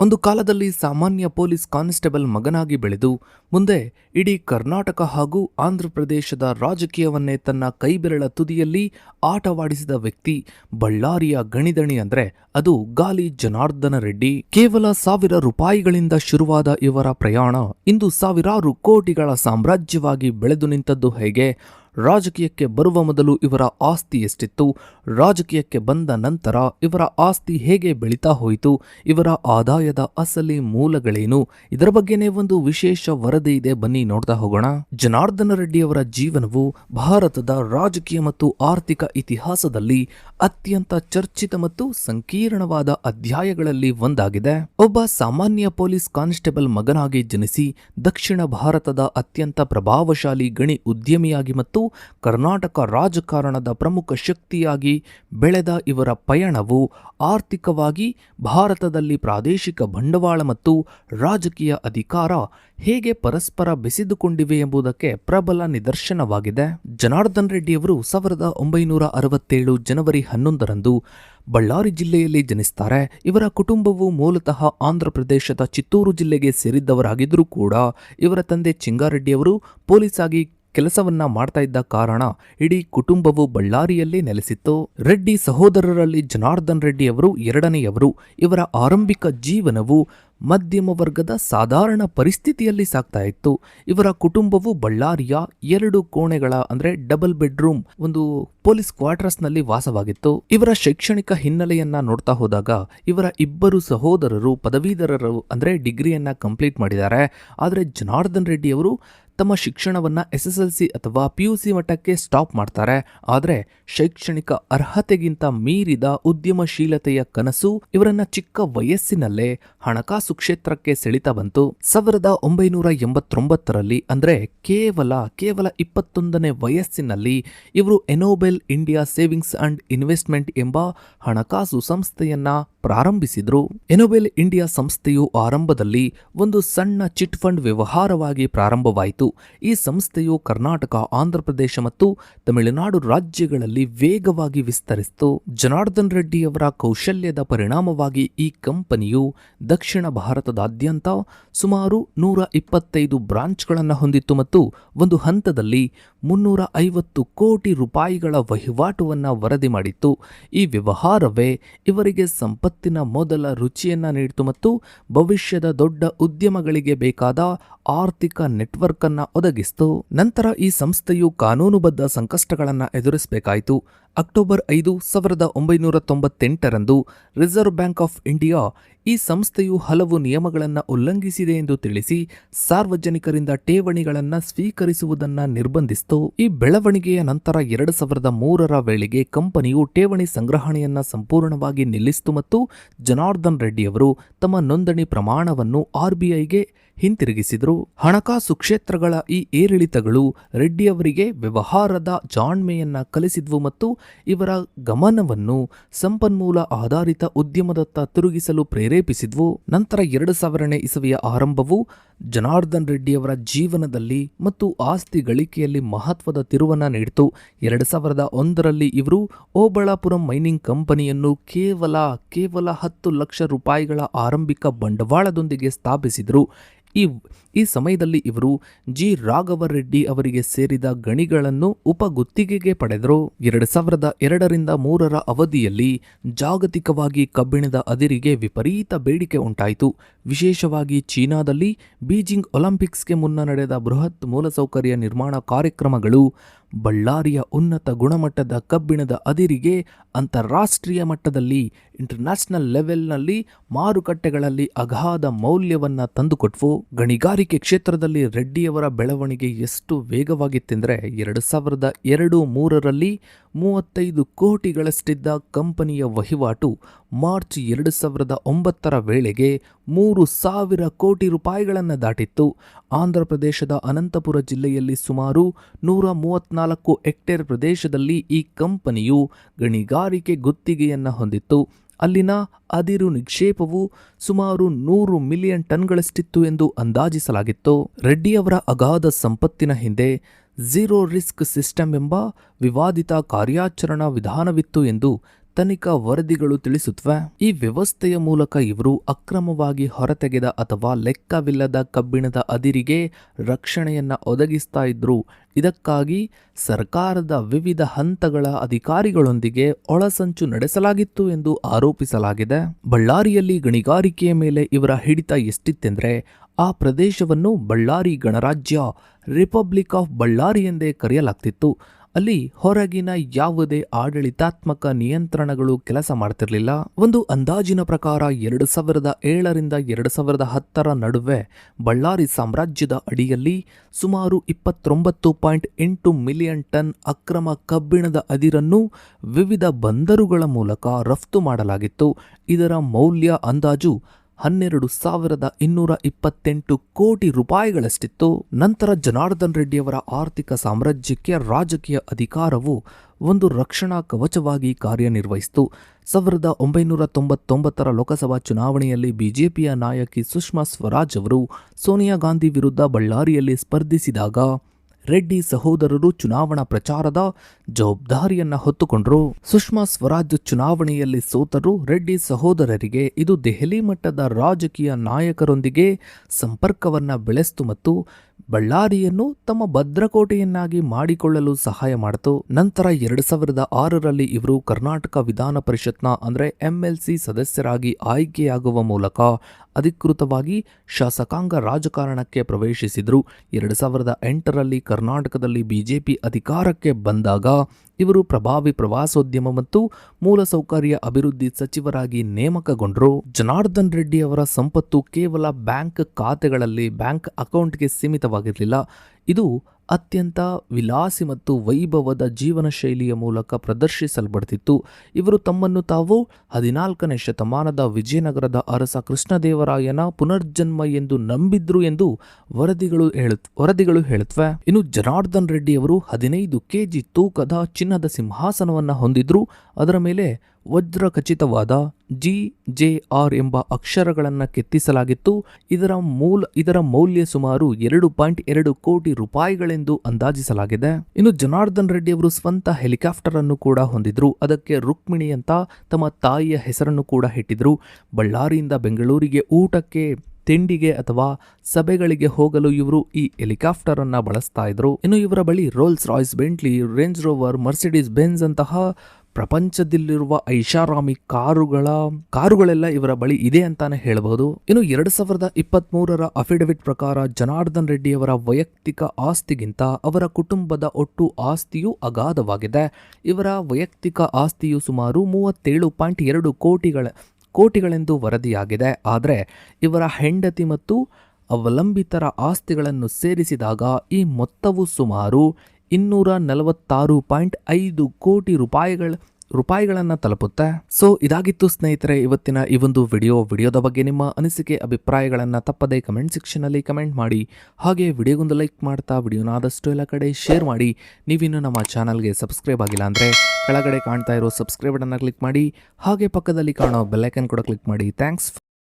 ಒಂದು ಕಾಲದಲ್ಲಿ ಸಾಮಾನ್ಯ ಪೊಲೀಸ್ ಕಾನ್ಸ್ಟೇಬಲ್ ಮಗನಾಗಿ ಬೆಳೆದು, ಮುಂದೆ ಇಡೀ ಕರ್ನಾಟಕ ಹಾಗೂ ಆಂಧ್ರಪ್ರದೇಶದ ರಾಜಕೀಯವನ್ನೇ ತನ್ನ ಕೈಬೆರಳ ತುದಿಯಲ್ಲಿ ಆಟವಾಡಿಸಿದ ವ್ಯಕ್ತಿ ಬಳ್ಳಾರಿಯ ಗಣಿದಣಿ ಅಂದ್ರೆ ಅದು ಗಾಲಿ ಜನಾರ್ದನ ರೆಡ್ಡಿ. ಕೇವಲ ಸಾವಿರ ರೂಪಾಯಿಗಳಿಂದ ಶುರುವಾದ ಇವರ ಪ್ರಯಾಣ ಇಂದು ಸಾವಿರಾರು ಕೋಟಿಗಳ ಸಾಮ್ರಾಜ್ಯವಾಗಿ ಬೆಳೆದು ನಿಂತದ್ದು ಹೇಗೆ? ರಾಜಕೀಯಕ್ಕೆ ಬರುವ ಮೊದಲು ಇವರ ಆಸ್ತಿ ಎಷ್ಟಿತ್ತು, ರಾಜಕೀಯಕ್ಕೆ ಬಂದ ನಂತರ ಇವರ ಆಸ್ತಿ ಹೇಗೆ ಬೆಳೀತಾ ಹೋಯಿತು, ಇವರ ಆದಾಯದ ಅಸಲಿ ಮೂಲಗಳೇನು, ಇದರ ಬಗ್ಗೆನೇ ಒಂದು ವಿಶೇಷ ವರದಿ ಇದೆ, ಬನ್ನಿ ನೋಡ್ತಾ ಹೋಗೋಣ. ಜನಾರ್ದನ ರೆಡ್ಡಿ ಅವರ ಜೀವನವು ಭಾರತದ ರಾಜಕೀಯ ಮತ್ತು ಆರ್ಥಿಕ ಇತಿಹಾಸದಲ್ಲಿ ಅತ್ಯಂತ ಚರ್ಚಿತ ಮತ್ತು ಸಂಕೀರ್ಣವಾದ ಅಧ್ಯಾಯಗಳಲ್ಲಿ ಒಂದಾಗಿದೆ. ಒಬ್ಬ ಸಾಮಾನ್ಯ ಪೊಲೀಸ್ ಕಾನ್ಸ್ಟೇಬಲ್ ಮಗನಾಗಿ ಜನಿಸಿ ದಕ್ಷಿಣ ಭಾರತದ ಅತ್ಯಂತ ಪ್ರಭಾವಶಾಲಿ ಗಣಿ ಉದ್ಯಮಿಯಾಗಿ ಮತ್ತು ಕರ್ನಾಟಕ ರಾಜಕಾರಣದ ಪ್ರಮುಖ ಶಕ್ತಿಯಾಗಿ ಬೆಳೆದ ಇವರ ಪಯಣವು ಆರ್ಥಿಕವಾಗಿ ಭಾರತದಲ್ಲಿ ಪ್ರಾದೇಶಿಕ ಬಂಡವಾಳ ಮತ್ತು ರಾಜಕೀಯ ಅಧಿಕಾರ ಹೇಗೆ ಪರಸ್ಪರ ಬೆಸೆದುಕೊಂಡಿವೆ ಎಂಬುದಕ್ಕೆ ಪ್ರಬಲ ನಿದರ್ಶನವಾಗಿದೆ. ಜನಾರ್ದನ್ ರೆಡ್ಡಿಯವರು ಸಾವಿರದ ಒಂಬೈನೂರ ಅರವತ್ತೇಳು ಜನವರಿ ಹನ್ನೊಂದರಂದು ಬಳ್ಳಾರಿ ಜಿಲ್ಲೆಯಲ್ಲಿ ಜನಿಸ್ತಾರೆ. ಇವರ ಕುಟುಂಬವು ಮೂಲತಃ ಆಂಧ್ರಪ್ರದೇಶದ ಚಿತ್ತೂರು ಜಿಲ್ಲೆಗೆ ಸೇರಿದ್ದವರಾಗಿದ್ದರೂ ಕೂಡ ಇವರ ತಂದೆ ಚಿಂಗಾರೆಡ್ಡಿಯವರು ಪೊಲೀಸ್ ಆಗಿ ಕೆಲಸವನ್ನ ಮಾಡ್ತಾ ಇದ್ದ ಕಾರಣ ಇಡೀ ಕುಟುಂಬವು ಬಳ್ಳಾರಿಯಲ್ಲೇ ನೆಲೆಸಿತ್ತು. ರೆಡ್ಡಿ ಸಹೋದರರಲ್ಲಿ ಜನಾರ್ದನ್ ರೆಡ್ಡಿ ಅವರು ಎರಡನೆಯವರು. ಇವರ ಆರಂಭಿಕ ಜೀವನವು ಮಧ್ಯಮ ವರ್ಗದ ಸಾಧಾರಣ ಪರಿಸ್ಥಿತಿಯಲ್ಲಿ ಸಾಗ್ತಾ ಇತ್ತು. ಇವರ ಕುಟುಂಬವು ಬಳ್ಳಾರಿಯ ಎರಡು ಕೋಣೆಗಳ ಅಂದ್ರೆ ಡಬಲ್ ಬೆಡ್ರೂಮ್ ಒಂದು ಪೊಲೀಸ್ ಕ್ವಾರ್ಟರ್ಸ್ನಲ್ಲಿ ವಾಸವಾಗಿತ್ತು. ಇವರ ಶೈಕ್ಷಣಿಕ ಹಿನ್ನೆಲೆಯನ್ನ ನೋಡ್ತಾ ಹೋದಾಗ ಇವರ ಇಬ್ಬರು ಸಹೋದರರು ಪದವೀಧರರು ಅಂದ್ರೆ ಡಿಗ್ರಿಯನ್ನ ಕಂಪ್ಲೀಟ್ ಮಾಡಿದ್ದಾರೆ. ಆದರೆ ಜನಾರ್ದನ್ ರೆಡ್ಡಿ ಅವರು ತಮ್ಮ ಶಿಕ್ಷಣವನ್ನ ಎಸ್ ಎಸ್ ಎಲ್ ಸಿ ಅಥವಾ ಪಿ ಯು ಸಿ ಮಟ್ಟಕ್ಕೆ ಸ್ಟಾಪ್ ಮಾಡ್ತಾರೆ. ಆದರೆ ಶೈಕ್ಷಣಿಕ ಅರ್ಹತೆಗಿಂತ ಮೀರಿದ ಉದ್ಯಮಶೀಲತೆಯ ಕನಸು ಇವರನ್ನ ಚಿಕ್ಕ ವಯಸ್ಸಿನಲ್ಲೇ ಹಣಕಾಸು ಕ್ಷೇತ್ರಕ್ಕೆ ಸೆಳಿತ ಬಂತು. ಸಾವಿರದ ಒಂಬೈನೂರ ಎಂಬತ್ತೊಂಬತ್ತರಲ್ಲಿ ಅಂದ್ರೆ ಕೇವಲ ಕೇವಲ ಇಪ್ಪತ್ತೊಂದನೇ ವಯಸ್ಸಿನಲ್ಲಿ ಇವರು Enable India Savings and Investment ಎಂಬ ಹಣಕಾಸು ಸಂಸ್ಥೆಯನ್ನ ಪ್ರಾರಂಭಿಸಿದ್ರು. ಎನೋಬೆಲ್ ಇಂಡಿಯಾ ಸಂಸ್ಥೆಯು ಆರಂಭದಲ್ಲಿ ಒಂದು ಸಣ್ಣ ಚಿಟ್ ಫಂಡ್ ವ್ಯವಹಾರವಾಗಿ ಪ್ರಾರಂಭವಾಯಿತು. ಈ ಸಂಸ್ಥೆಯು ಕರ್ನಾಟಕ ಆಂಧ್ರಪ್ರದೇಶ ಮತ್ತು ತಮಿಳುನಾಡು ರಾಜ್ಯಗಳಲ್ಲಿ ವೇಗವಾಗಿ ವಿಸ್ತರಿಸಿತು. ಜನಾರ್ದನ್ ರೆಡ್ಡಿಯವರ ಕೌಶಲ್ಯದ ಪರಿಣಾಮವಾಗಿ ಈ ಕಂಪನಿಯು ದಕ್ಷಿಣ ಭಾರತದಾದ್ಯಂತ ಸುಮಾರು ನೂರ ಇಪ್ಪತ್ತೈದು ಬ್ರಾಂಚ್ಗಳನ್ನು ಹೊಂದಿತ್ತು ಮತ್ತು ಒಂದು ಹಂತದಲ್ಲಿ ಮುನ್ನೂರ ಐವತ್ತು ಕೋಟಿ ರೂಪಾಯಿಗಳ ವಹಿವಾಟುವನ್ನು ವರದಿ ಮಾಡಿತ್ತು. ಈ ವ್ಯವಹಾರವೇ ಇವರಿಗೆ ಸಂಪತ್ತಿನ ಮೊದಲ ರುಚಿಯನ್ನು ನೀಡಿತು ಮತ್ತು ಭವಿಷ್ಯದ ದೊಡ್ಡ ಉದ್ಯಮಗಳಿಗೆ ಬೇಕಾದ ಆರ್ಥಿಕ ನೆಟ್ವರ್ಕ್ ಒದಗಿಸಿತು. ನಂತರ ಈ ಸಂಸ್ಥೆಯು ಕಾನೂನುಬದ್ಧ ಸಂಕಷ್ಟಗಳನ್ನು ಎದುರಿಸಬೇಕಾಯಿತು. ಅಕ್ಟೋಬರ್ ಐದು ಸಾವಿರದ ಒಂಬೈನೂರ ತೊಂಬತ್ತೆಂಟರಂದು ರಿಸರ್ವ್ ಬ್ಯಾಂಕ್ ಆಫ್ ಇಂಡಿಯಾ ಈ ಸಂಸ್ಥೆಯು ಹಲವು ನಿಯಮಗಳನ್ನು ಉಲ್ಲಂಘಿಸಿದೆ ಎಂದು ತಿಳಿಸಿ ಸಾರ್ವಜನಿಕರಿಂದ ಠೇವಣಿಗಳನ್ನು ಸ್ವೀಕರಿಸುವುದನ್ನು ನಿರ್ಬಂಧಿಸಿತು. ಈ ಬೆಳವಣಿಗೆಯ ನಂತರ ಎರಡು ಸಾವಿರದ ಮೂರರ ವೇಳೆಗೆ ಕಂಪನಿಯು ಠೇವಣಿ ಸಂಗ್ರಹಣೆಯನ್ನು ಸಂಪೂರ್ಣವಾಗಿ ನಿಲ್ಲಿಸಿತು ಮತ್ತು ಜನಾರ್ದನ್ ರೆಡ್ಡಿಯವರು ತಮ್ಮ ನೋಂದಣಿ ಪ್ರಮಾಣವನ್ನು ಆರ್ಬಿಐಗೆ ಹಿಂತಿರುಗಿಸಿದರು. ಹಣಕಾಸು ಕ್ಷೇತ್ರಗಳ ಈ ಏರಿಳಿತಗಳು ರೆಡ್ಡಿಯವರಿಗೆ ವ್ಯವಹಾರದ ಜಾಣ್ಮೆಯನ್ನು ಕಲಿಸಿದ್ವು ಮತ್ತು ಇವರ ಗಮನವನ್ನು ಸಂಪನ್ಮೂಲ ಆಧಾರಿತ ಉದ್ಯಮದತ್ತ ತಿರುಗಿಸಲು ಪ್ರೇರೇಪಿಸಿದ್ವು. ನಂತರ ಎರಡು ಸಾವಿರನೇ ಇಸವಿಯ ಆರಂಭವು ಜನಾರ್ದನ್ ರೆಡ್ಡಿಯವರ ಜೀವನದಲ್ಲಿ ಮತ್ತು ಆಸ್ತಿ ಗಳಿಕೆಯಲ್ಲಿ ಮಹತ್ವದ ತಿರುವನ್ನು ನೀಡಿತು. ಎರಡು ಸಾವಿರದ ಒಂದರಲ್ಲಿ ಇವರು ಓಬಳಾಪುರಂ ಮೈನಿಂಗ್ ಕಂಪನಿಯನ್ನು ಕೇವಲ ಕೇವಲ ಹತ್ತು ಲಕ್ಷ ರೂಪಾಯಿಗಳ ಆರಂಭಿಕ ಬಂಡವಾಳದೊಂದಿಗೆ ಸ್ಥಾಪಿಸಿದರು. ಈ ಈ ಸಮಯದಲ್ಲಿ ಇವರು ಜಿ. ರಾಘವ ರೆಡ್ಡಿ ಅವರಿಗೆ ಸೇರಿದ ಗಣಿಗಳನ್ನು ಉಪಗುತ್ತಿಗೆಗೆ ಪಡೆದರು. ಎರಡು ಸಾವಿರದ ಎರಡರಿಂದ ಮೂರರ ಅವಧಿಯಲ್ಲಿ ಜಾಗತಿಕವಾಗಿ ಕಬ್ಬಿಣದ ಅದಿರಿಗೆ ವಿಪರೀತ ಬೇಡಿಕೆ ಉಂಟಾಯಿತು. ವಿಶೇಷವಾಗಿ ಚೀನಾದಲ್ಲಿ ಬೀಜಿಂಗ್ ಒಲಿಂಪಿಕ್ಸ್ಗೆ ಮುನ್ನ ನಡೆದ ಬೃಹತ್ ಮೂಲಸೌಕರ್ಯ ನಿರ್ಮಾಣ ಕಾರ್ಯಕ್ರಮಗಳು ಬಳ್ಳಾರಿಯ ಉನ್ನತ ಗುಣಮಟ್ಟದ ಕಬ್ಬಿಣದ ಅದಿರಿಗೆ ಅಂತಾರಾಷ್ಟ್ರೀಯ ಮಟ್ಟದಲ್ಲಿ ಇಂಟರ್ನ್ಯಾಷನಲ್ ಲೆವೆಲ್ನಲ್ಲಿ ಮಾರುಕಟ್ಟೆಗಳಲ್ಲಿ ಅಗಾಧ ಮೌಲ್ಯವನ್ನು ತಂದುಕೊಟ್ವು. ಗಣಿಗಾರಿಕೆ ಕ್ಷೇತ್ರದಲ್ಲಿ ರೆಡ್ಡಿಯವರ ಬೆಳವಣಿಗೆ ಎಷ್ಟು ವೇಗವಾಗಿತ್ತೆಂದರೆ ಎರಡು ಸಾವಿರದ ಎರಡು ಮೂರರಲ್ಲಿ ಮೂವತ್ತೈದು ಕೋಟಿಗಳಷ್ಟಿದ್ದ ಕಂಪನಿಯ ವಹಿವಾಟು ಮಾರ್ಚ್ ಎರಡು ಸಾವಿರದ ಒಂಬತ್ತರ ವೇಳೆಗೆ ಮೂರು ಸಾವಿರ ಕೋಟಿ ರೂಪಾಯಿಗಳನ್ನು ದಾಟಿತ್ತು. ಆಂಧ್ರಪ್ರದೇಶದ ಅನಂತಪುರ ಜಿಲ್ಲೆಯಲ್ಲಿ ಸುಮಾರು ನೂರ ಮೂವತ್ನಾಲ್ಕು ಹೆಕ್ಟೇರ್ ಪ್ರದೇಶದಲ್ಲಿ ಈ ಕಂಪನಿಯು ಗಣಿಗಾರಿಕೆ ಗುತ್ತಿಗೆಯನ್ನು ಹೊಂದಿತ್ತು. ಅಲ್ಲಿನ ಅದಿರು ನಿಕ್ಷೇಪವು ಸುಮಾರು ನೂರು ಮಿಲಿಯನ್ ಟನ್ಗಳಷ್ಟಿತ್ತು ಎಂದು ಅಂದಾಜಿಸಲಾಗಿತ್ತು. ರೆಡ್ಡಿಯವರ ಅಗಾಧ ಸಂಪತ್ತಿನ ಹಿಂದೆ ಝೀರೋ ರಿಸ್ಕ್ ಸಿಸ್ಟಮ್ ಎಂಬ ವಿವಾದಿತ ಕಾರ್ಯಾಚರಣಾ ವಿಧಾನವಿತ್ತು ಎಂದು ತನಿಖಾ ವರದಿಗಳು ತಿಳಿಸುತ್ತವೆ ಈ ವ್ಯವಸ್ಥೆಯ ಮೂಲಕ ಇವರು ಅಕ್ರಮವಾಗಿ ಹೊರತೆಗೆದ ಅಥವಾ ಲೆಕ್ಕವಿಲ್ಲದ ಕಬ್ಬಿಣದ ಅದಿರಿಗೆ ರಕ್ಷಣೆಯನ್ನ ಒದಗಿಸ್ತಾ ಇದ್ರು. ಇದಕ್ಕಾಗಿ ಸರ್ಕಾರದ ವಿವಿಧ ಹಂತಗಳ ಅಧಿಕಾರಿಗಳೊಂದಿಗೆ ಒಳಸಂಚು ನಡೆಸಲಾಗಿತ್ತು ಎಂದು ಆರೋಪಿಸಲಾಗಿದೆ. ಬಳ್ಳಾರಿಯಲ್ಲಿ ಗಣಿಗಾರಿಕೆಯ ಮೇಲೆ ಇವರ ಹಿಡಿತ ಎಷ್ಟಿತ್ತೆಂದ್ರೆ ಆ ಪ್ರದೇಶವನ್ನು ಬಳ್ಳಾರಿ ಗಣರಾಜ್ಯ ರಿಪಬ್ಲಿಕ್ ಆಫ್ ಬಳ್ಳಾರಿ ಎಂದೇ ಕರೆಯಲಾಗ್ತಿತ್ತು. ಅಲ್ಲಿ ಹೊರಗಿನ ಯಾವುದೇ ಆಡಳಿತಾತ್ಮಕ ನಿಯಂತ್ರಣಗಳು ಕೆಲಸ ಮಾಡ್ತಿರಲಿಲ್ಲ. ಒಂದು ಅಂದಾಜಿನ ಪ್ರಕಾರ ಎರಡು ಸಾವಿರದ ಏಳರಿಂದ ಎರಡು ಸಾವಿರದ ಹತ್ತರ ನಡುವೆ ಬಳ್ಳಾರಿ ಸಾಮ್ರಾಜ್ಯದ ಅಡಿಯಲ್ಲಿ ಸುಮಾರು ಇಪ್ಪತ್ತೊಂಬತ್ತು ಪಾಯಿಂಟ್ ಎಂಟು ಮಿಲಿಯನ್ ಟನ್ ಅಕ್ರಮ ಕಬ್ಬಿಣದ ಅದಿರನ್ನು ವಿವಿಧ ಬಂದರುಗಳ ಮೂಲಕ ರಫ್ತು ಮಾಡಲಾಗಿತ್ತು. ಇದರ ಮೌಲ್ಯ ಅಂದಾಜು ಹನ್ನೆರಡು ಸಾವಿರದ ಇನ್ನೂರ ಇಪ್ಪತ್ತೆಂಟು ಕೋಟಿ ರೂಪಾಯಿಗಳಷ್ಟಿತ್ತು. ನಂತರ ಜನಾರ್ದನ್ ರೆಡ್ಡಿಯವರ ಆರ್ಥಿಕ ಸಾಮ್ರಾಜ್ಯಕ್ಕೆ ರಾಜಕೀಯ ಅಧಿಕಾರವು ಒಂದು ರಕ್ಷಣಾ ಕವಚವಾಗಿ ಕಾರ್ಯನಿರ್ವಹಿಸಿತು. ಸಾವಿರದ ಒಂಬೈನೂರ ತೊಂಬತ್ತೊಂಬತ್ತರ ಲೋಕಸಭಾ ಚುನಾವಣೆಯಲ್ಲಿ ಬಿಜೆಪಿಯ ನಾಯಕಿ ಸುಷ್ಮಾ ಸ್ವರಾಜ್ ಅವರು ಸೋನಿಯಾ ಗಾಂಧಿ ವಿರುದ್ಧ ಬಳ್ಳಾರಿಯಲ್ಲಿ ಸ್ಪರ್ಧಿಸಿದಾಗ ರೆಡ್ಡಿ ಸಹೋದರರು ಚುನಾವಣಾ ಪ್ರಚಾರದ ಜವಾಬ್ದಾರಿಯನ್ನ ಹೊತ್ತುಕೊಂಡರು. ಸುಷ್ಮಾ ಸ್ವರಾಜ್ ಚುನಾವಣೆಯಲ್ಲಿ ಸೋತರು ರೆಡ್ಡಿ ಸಹೋದರರಿಗೆ ಇದು ದೆಹಲಿ ಮಟ್ಟದ ರಾಜಕೀಯ ನಾಯಕರೊಂದಿಗೆ ಸಂಪರ್ಕವನ್ನ ಬೆಳೆಸ್ತು ಮತ್ತು ಬಳ್ಳಾರಿಯನ್ನು ತಮ್ಮ ಭದ್ರಕೋಟೆಯನ್ನಾಗಿ ಮಾಡಿಕೊಳ್ಳಲು ಸಹಾಯ ಮಾಡಿತು. ನಂತರ ಎರಡು ಸಾವಿರದ ಆರರಲ್ಲಿ ಇವರು ಕರ್ನಾಟಕ ವಿಧಾನ ಪರಿಷತ್ನ ಅಂದರೆ ಎಂಎಲ್ಸಿ ಸದಸ್ಯರಾಗಿ ಆಯ್ಕೆಯಾಗುವ ಮೂಲಕ ಅಧಿಕೃತವಾಗಿ ಶಾಸಕಾಂಗ ರಾಜಕಾರಣಕ್ಕೆ ಪ್ರವೇಶಿಸಿದರು. ಎರಡು ಸಾವಿರದ ಎಂಟರಲ್ಲಿ ಕರ್ನಾಟಕದಲ್ಲಿ ಬಿಜೆಪಿ ಅಧಿಕಾರಕ್ಕೆ ಬಂದಾಗ ಇವರು ಪ್ರಭಾವಿ ಪ್ರವಾಸೋದ್ಯಮ ಮತ್ತು ಮೂಲಸೌಕರ್ಯ ಅಭಿವೃದ್ಧಿ ಸಚಿವರಾಗಿ ನೇಮಕಗೊಂಡರು. ಜನಾರ್ದನ್ ರೆಡ್ಡಿ ಅವರ ಸಂಪತ್ತು ಕೇವಲ ಬ್ಯಾಂಕ್ ಖಾತೆಗಳಲ್ಲಿ ಬ್ಯಾಂಕ್ ಅಕೌಂಟ್ಗೆ ಸೀಮಿತವಾಗಿರಲಿಲ್ಲ. ಇದು ಅತ್ಯಂತ ವಿಲಾಸಿ ಮತ್ತು ವೈಭವದ ಜೀವನ ಶೈಲಿಯ ಮೂಲಕ ಪ್ರದರ್ಶಿಸಲ್ಪಡ್ತಿತ್ತು. ಇವರು ತಮ್ಮನ್ನು ತಾವು ಹದಿನಾಲ್ಕನೇ ಶತಮಾನದ ವಿಜಯನಗರದ ಅರಸ ಕೃಷ್ಣದೇವರಾಯನ ಪುನರ್ಜನ್ಮ ಎಂದು ನಂಬಿದ್ರು ಎಂದು ವರದಿಗಳು ಹೇಳುತ್, ವರದಿಗಳು ಹೇಳುತ್ತವೆ ಇನ್ನು ಜನಾರ್ದನ್ ರೆಡ್ಡಿಯವರು ಹದಿನೈದು ಕೆಜಿ ತೂಕದ ಚಿನ್ನದ ಸಿಂಹಾಸನವನ್ನು ಹೊಂದಿದ್ರು. ಅದರ ಮೇಲೆ ವಜ್ರ ಖಚಿತವಾದ ಜಿ ಜೆ ಆರ್ ಎಂಬ ಅಕ್ಷರಗಳನ್ನು ಕೆತ್ತಿಸಲಾಗಿತ್ತು. ಇದರ ಮೂಲ, ಇದರ ಮೌಲ್ಯ ಸುಮಾರು ಎರಡು ಪಾಯಿಂಟ್ ಎರಡು ಕೋಟಿ ರೂಪಾಯಿಗಳೆಂದು ಅಂದಾಜಿಸಲಾಗಿದೆ. ಇನ್ನು ಜನಾರ್ದನ್ ರೆಡ್ಡಿ ಅವರು ಸ್ವಂತ ಹೆಲಿಕಾಪ್ಟರ್ ಅನ್ನು ಕೂಡ ಹೊಂದಿದ್ರು. ಅದಕ್ಕೆ ರುಕ್ಮಿಣಿ ಅಂತ ತಮ್ಮ ತಾಯಿಯ ಹೆಸರನ್ನು ಕೂಡ ಇಟ್ಟಿದ್ರು. ಬಳ್ಳಾರಿಯಿಂದ ಬೆಂಗಳೂರಿಗೆ, ಊಟಕ್ಕೆ, ತಿಂಡಿಗೆ ಅಥವಾ ಸಭೆಗಳಿಗೆ ಹೋಗಲು ಇವರು ಈ ಹೆಲಿಕಾಪ್ಟರ್ ಅನ್ನ ಬಳಸ್ತಾ ಇದ್ರು. ಇನ್ನು ಇವರ ಬಳಿ Rolls Royce, Bentley, Range Rover, Mercedes Benz ಅಂತಹ ಪ್ರಪಂಚದಲ್ಲಿರುವ ಐಷಾರಾಮಿ ಕಾರುಗಳ, ಕಾರುಗಳೆಲ್ಲ ಇವರ ಬಳಿ ಇದೆ ಅಂತಾನೆ ಹೇಳಬಹುದು. ಇನ್ನು ಎರಡ್ ಸಾವಿರದ ಇಪ್ಪತ್ತ್ ಮೂರರ ಅಫಿಡವಿಟ್ ಪ್ರಕಾರ ಜನಾರ್ದನ್ ರೆಡ್ಡಿಯವರ ವೈಯಕ್ತಿಕ ಆಸ್ತಿಗಿಂತ ಅವರ ಕುಟುಂಬದ ಒಟ್ಟು ಆಸ್ತಿಯು ಅಗಾಧವಾಗಿದೆ. ಇವರ ವೈಯಕ್ತಿಕ ಆಸ್ತಿಯು ಸುಮಾರು ಮೂವತ್ತೇಳು ಪಾಯಿಂಟ್ ಎರಡು ಕೋಟಿಗಳ, ಕೋಟಿಗಳೆಂದು ವರದಿಯಾಗಿದೆ. ಆದರೆ ಇವರ ಹೆಂಡತಿ ಮತ್ತು ಅವಲಂಬಿತರ ಆಸ್ತಿಗಳನ್ನು ಸೇರಿಸಿದಾಗ ಈ ಮೊತ್ತವು ಸುಮಾರು ಇನ್ನೂರ ನಲವತ್ತಾರು ಪಾಯಿಂಟ್ ಐದು ಕೋಟಿ ರೂಪಾಯಿಗಳ ರೂಪಾಯಿಗಳನ್ನು ತಲುಪುತ್ತೆ. ಸೊ ಇದಾಗಿತ್ತು ಸ್ನೇಹಿತರೆ, ಇವತ್ತಿನ ಈ ಒಂದು ವಿಡಿಯೋ. ವಿಡಿಯೋದ ಬಗ್ಗೆ ನಿಮ್ಮ ಅನಿಸಿಕೆ, ಅಭಿಪ್ರಾಯಗಳನ್ನು ತಪ್ಪದೆ ಕಮೆಂಟ್ ಸೆಕ್ಷನಲ್ಲಿ ಕಮೆಂಟ್ ಮಾಡಿ. ಹಾಗೆ ವಿಡಿಯೋಗೊಂದು ಲೈಕ್ ಮಾಡ್ತಾ, ವಿಡಿಯೋನ ಆದಷ್ಟು ಎಲ್ಲ ಕಡೆ ಶೇರ್ ಮಾಡಿ. ನೀವಿನ್ನೂ ನಮ್ಮ ಚಾನಲ್ಗೆ ಸಬ್ಸ್ಕ್ರೈಬ್ ಆಗಿಲ್ಲ ಅಂದರೆ ಕೆಳಗಡೆ ಕಾಣ್ತಾ ಇರೋ ಸಬ್ಸ್ಕ್ರೈಬ್ ಬಟನ್ನ ಕ್ಲಿಕ್ ಮಾಡಿ. ಹಾಗೆ ಪಕ್ಕದಲ್ಲಿ ಕಾಣೋ ಬೆಲ್ಲೈಕನ್ ಕೂಡ ಕ್ಲಿಕ್ ಮಾಡಿ. ಥ್ಯಾಂಕ್ಸ್